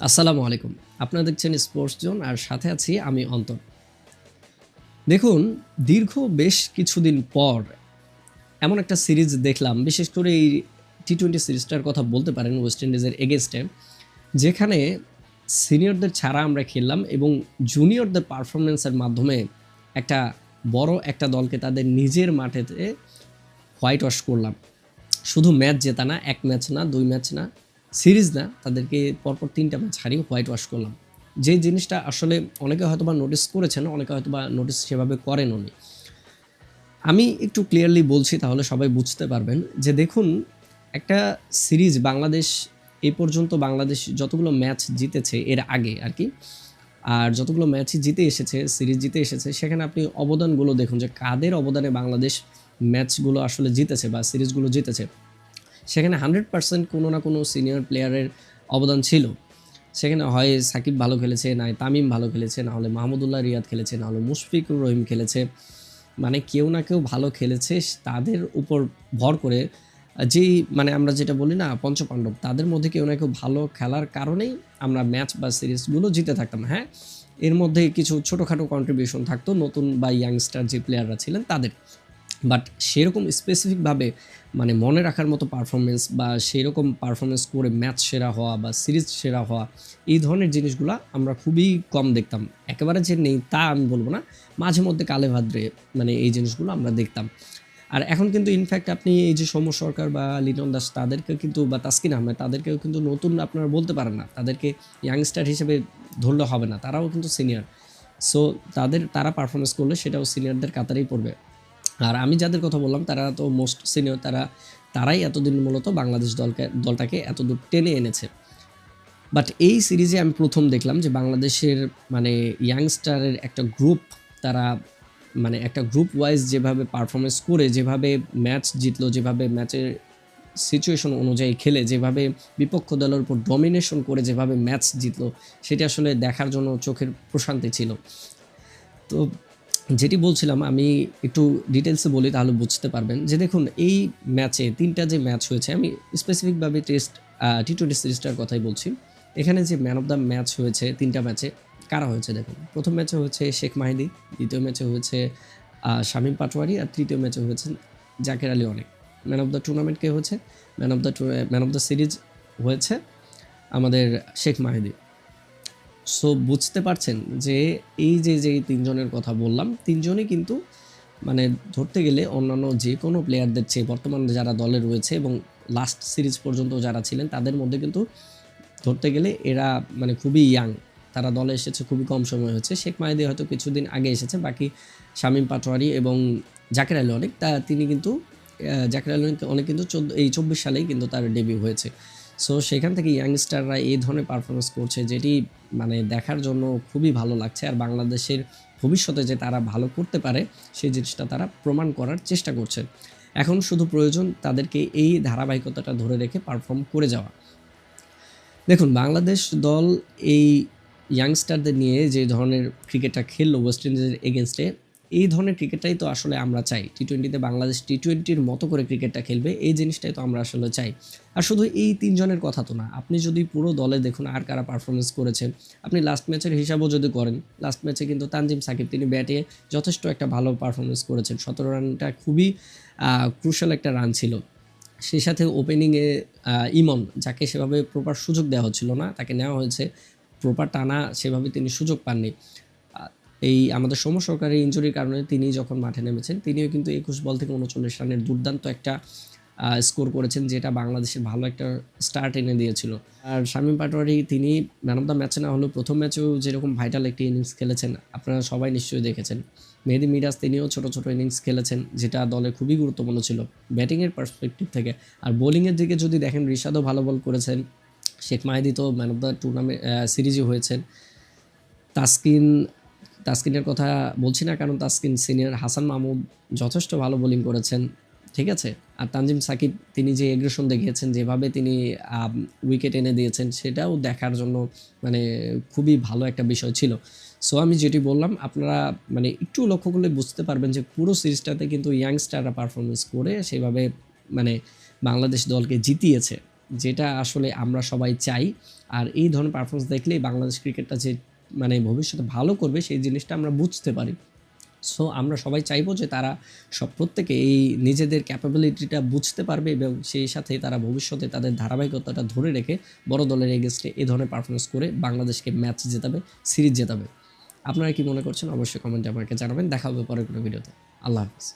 আসসালামু আলাইকুম। আপনারা দেখছেন স্পোর্টস জোন আর সাথে আছি আমি অন্তর। দেখুন, দীর্ঘ বেশ কিছুদিন পর এমন একটা সিরিজ দেখলাম, বিশেষ করে এই টি টোয়েন্টি সিরিজটার কথা বলতে পারেন ওয়েস্ট ইন্ডিজের এগেনস্টে যেখানে সিনিয়রদের ছাড়া আমরা খেললাম এবং জুনিয়রদের পারফরমেন্সের মাধ্যমে একটা বড় একটা দলকে তাদের নিজের মাঠেতে হোয়াইট ওয়াশ করলাম। শুধু ম্যাচ জেতা না, এক ম্যাচ না, দুই ম্যাচ না সিরিজ না, তাদেরকে পরপর তিনটা ম্যাচ হারিয়ে হোয়াইট ওয়াশ করলাম। যে জিনিসটা আসলে অনেকে হয়তো বা নোটিস করেছেন, অনেকে হয়তো বা নোটিস সেভাবে করেন উনি আমি একটু ক্লিয়ারলি বলছি, তাহলে সবাই বুঝতে পারবেন যে দেখুন, একটা সিরিজ বাংলাদেশ, এ পর্যন্ত বাংলাদেশ যতগুলো ম্যাচ জিতেছে এর আগে আর কি, আর যতগুলো ম্যাচই জিতে এসেছে, সিরিজ জিতে এসেছে, সেখানে আপনি অবদানগুলো দেখুন যে কাদের অবদানে বাংলাদেশ ম্যাচগুলো আসলে জিতেছে বা সিরিজগুলো জিতেছে। সেখানে হান্ড্রেড পার্সেন্ট কোনো না কোনো সিনিয়র প্লেয়ারের অবদান ছিল। সেখানে হয় সাকিব ভালো খেলেছে, না তামিম ভালো খেলেছে, না হলে মাহমুদুল্লাহ রিয়াদ খেলেছে, না হলে মুশফিকুর রহিম খেলেছে। মানে কেউ না কেউ ভালো খেলেছে, তাদের উপর ভর করে যেই মানে আমরা যেটা বলি না, পঞ্চপাণ্ডব, তাদের মধ্যে কেউ না কেউ ভালো খেলার কারণেই আমরা ম্যাচ বা সিরিজগুলো জিতে থাকতাম। হ্যাঁ এর মধ্যে কিছু ছোটোখাটো কন্ট্রিবিউশন থাকতো, নতুন বা ইয়াংস্টার যে প্লেয়াররা ছিলেন, তাদের। বাট সেরকম স্পেসিফিকভাবে মানে মনে রাখার মতো পারফরমেন্স বা সেরকম পারফরমেন্স করে ম্যাচ সেরা হওয়া বা সিরিজ সেরা হওয়া, এই ধরনের জিনিসগুলো আমরা খুবই কম দেখতাম। একেবারে যে নেই তা আমি বলব না। মাঝে মধ্যে কালে ভাদ্রে মানে এই জিনিসগুলো আমরা দেখতাম। আর এখন কিন্তু ইনফ্যাক্ট আপনি এই যে সৌম্য সরকার বা লিটন দাস, তাদেরকে কিন্তু বা তাসকিন আহমেদ, তাদেরকেও কিন্তু নতুন আপনারা বলতে পারেন না। তাদেরকে ইয়াংস্টার হিসেবে ধরলে হবে না। তারাও কিন্তু সিনিয়র সো তাদের, তারা পারফরমেন্স করলে সেটাও সিনিয়রদের কাতারেই পড়বে। আর আমি যাদের কথা বললাম, তারা তো মোস্ট সিনিয়র তারা, তারাই এতদিন মূলত বাংলাদেশ দলকে, দলটাকে এতদূর টেনে এনেছে। বাট এই সিরিজে আমি প্রথম দেখলাম যে বাংলাদেশের মানে ইয়াংস্টারের একটা গ্রুপ তারা মানে একটা গ্রুপ ওয়াইজ যেভাবে পারফরমেন্স করে, যেভাবে ম্যাচ জিতলো, যেভাবে ম্যাচের সিচুয়েশন অনুযায়ী খেলে, যেভাবে বিপক্ষ দলের উপর ডমিনেশন করে, যেভাবে ম্যাচ জিতলো, সেটা আসলে দেখার জন্য চোখের প্রশান্তি ছিল। তো যেটি বলছিলাম, আমি একটু ডিটেলসে বলি তাহলে বুঝতে পারবেন। যে দেখুন, এই ম্যাচে তিনটা যে ম্যাচ হয়েছে, আমি স্পেসিফিকভাবে টেস্ট টি টোয়েন্টি সিরিজটার কথাই বলছি। এখানে যে ম্যান অফ দ্য ম্যাচ হয়েছে, তিনটা ম্যাচে কারা হয়েছে দেখুন? প্রথম ম্যাচে হয়েছে শেখ মাহিদি, দ্বিতীয় ম্যাচে হয়েছে শামীম পাটোয়ারি আর তৃতীয় ম্যাচে হয়েছে জাকের আলী অনেক। ম্যান অফ দ্য টুর্নামেন্ট কে হয়েছে? Man of the man of the series হয়েছে আমাদের শেখ মাহিদি। সো বুঝতে পারছেন যে এই যে যে তিনজনের কথা বললাম, তিনজনই কিন্তু মানে ধরতে গেলে অন্যান্য যে কোনো প্লেয়ারদের চেয়ে বর্তমান যারা দলে রয়েছে এবং লাস্ট সিরিজ পর্যন্ত যারা ছিলেন, তাদের মধ্যে কিন্তু ধরতে গেলে এরা মানে খুবই ইয়াং তারা দলে এসেছে, খুবই কম সময় হচ্ছে। শেখ মাহিদি হয়তো কিছুদিন আগে এসেছে, বাকি শামীম পাটোয়ারি এবং জাকের আলী অনেক। তা তিনি কিন্তু জাকের আলী অনেক কিন্তু চোদ্দ, এই চব্বিশ সালেই কিন্তু তার ডেবিউ হয়েছে। সো সেখান থেকে ইয়াংস্টাররা এই ধরনের পারফরমেন্স করছে, যেটি মানে দেখার জন্য খুবই ভালো লাগছে। আর বাংলাদেশের ভবিষ্যতে যে তারা ভালো করতে পারে, সেই জিনিসটা তারা প্রমাণ করার চেষ্টা করছে। এখন শুধু প্রয়োজন তাদেরকে এই ধারাবাহিকতাটা ধরে রেখে পারফর্ম করে যাওয়া। দেখুন, বাংলাদেশ দল এই ইয়াংস্টারদের নিয়ে যে ধরনের ক্রিকেটটা খেললো ওয়েস্ট ইন্ডিজের এগেনস্টে এই ধরনের ক্রিকেটটাই তো আসলে আমরা চাই। টি টোয়েন্টিতে বাংলাদেশ টি টোয়েন্টির মতো করে ক্রিকেটটা খেলবে, এই জিনিসটাই তো আমরা আসলে চাই। আর শুধু এই তিনজনের কথা তো না, আপনি যদি পুরো দলে দেখুন আর কারা পারফরমেন্স করেছেন, আপনি লাস্ট ম্যাচের হিসাবও যদি করেন লাস্ট ম্যাচে কিন্তু তানজিম সাকিব, তিনি ব্যাটে যথেষ্ট একটা ভালো পারফরমেন্স করেছেন। সতেরো রানটা খুবই ক্রুশাল একটা রান ছিল। সেই সাথে ওপেনিংয়ে ইমন, যাকে সেভাবে প্রপার সুযোগ দেওয়া হচ্ছিল না, তাকে নেওয়া হয়েছে। প্রপার টানা সেভাবে তিনি সুযোগ পাননি। এই আমাদের সৌম্য সরকারের ইঞ্জুরির কারণে তিনি যখন মাঠে নেমেছেন, তিনিও কিন্তু একুশ বল থেকে উনচল্লিশ রানের দুর্দান্ত একটা স্কোর করেছেন যেটা বাংলাদেশের ভালো একটা স্টার্ট এনে দিয়েছিল। আর শামীম পাটোয়ারি, তিনি ম্যান অফ দ্য ম্যাচে না হলেও প্রথম ম্যাচেও যেরকম ভাইটাল একটি ইনিংস খেলেছেন, আপনারা সবাই নিশ্চয়ই দেখেছেন। মেহেদি মিরাজ, তিনিও ছোট ছোট ইনিংস খেলেছেন, যেটা দলে খুবই গুরুত্বপূর্ণ ছিল ব্যাটিংয়ের পার্সপেক্টিভ থেকে। আর বোলিংয়ের দিকে যদি দেখেন, রিশাদও ভালো বল করেছেন, শেখ মাহিদি তো ম্যান অফ দ্য টুর্নামেন্ট সিরিজই হয়েছেন। তাসকিন তাসকিনের কথা বলছি না, কারণ তাসকিন সিনিয়র হাসান মাহমুদ যথেষ্ট ভালো বোলিং করেছেন, ঠিক আছে? আর তানজিম সাকিব, তিনি যে এগ্রেশন দেখিয়েছেন, যেভাবে তিনি উইকেট এনে দিয়েছেন, সেটাও দেখার জন্য মানে খুবই ভালো একটা বিষয় ছিল। সো আমি যেটি বললাম, আপনারা মানে একটু লক্ষ্য করলে বুঝতে পারবেন যে পুরো সিরিজটাতে কিন্তু ইয়াংস্টাররা পারফরমেন্স করে সেভাবে মানে বাংলাদেশ দলকে জিতিয়েছে, যেটা আসলে আমরা সবাই চাই। আর এই ধরনের পারফরমেন্স দেখলেই বাংলাদেশ ক্রিকেটটা যে মানে ভবিষ্যতে ভালো করবে, সেই জিনিসটা আমরা বুঝতে পারি। সো আমরা সবাই চাইব যে তারা সব প্রত্যেকে এই নিজেদের ক্যাপাবিলিটিটা বুঝতে পারবে এবং সেই সাথে তারা ভবিষ্যতে তাদের ধারাবাহিকতাটা ধরে রেখে বড় দলের এগেনস্টে এই ধরনের পারফরমেন্স করে বাংলাদেশকে ম্যাচ জেতাবে সিরিজ জেতাবে। আপনারা কি মনে করছেন? অবশ্যই কমেন্টে আমাকে জানাবেন। দেখা হবে পরের কোনো ভিডিওতে আল্লাহ হাফিজ।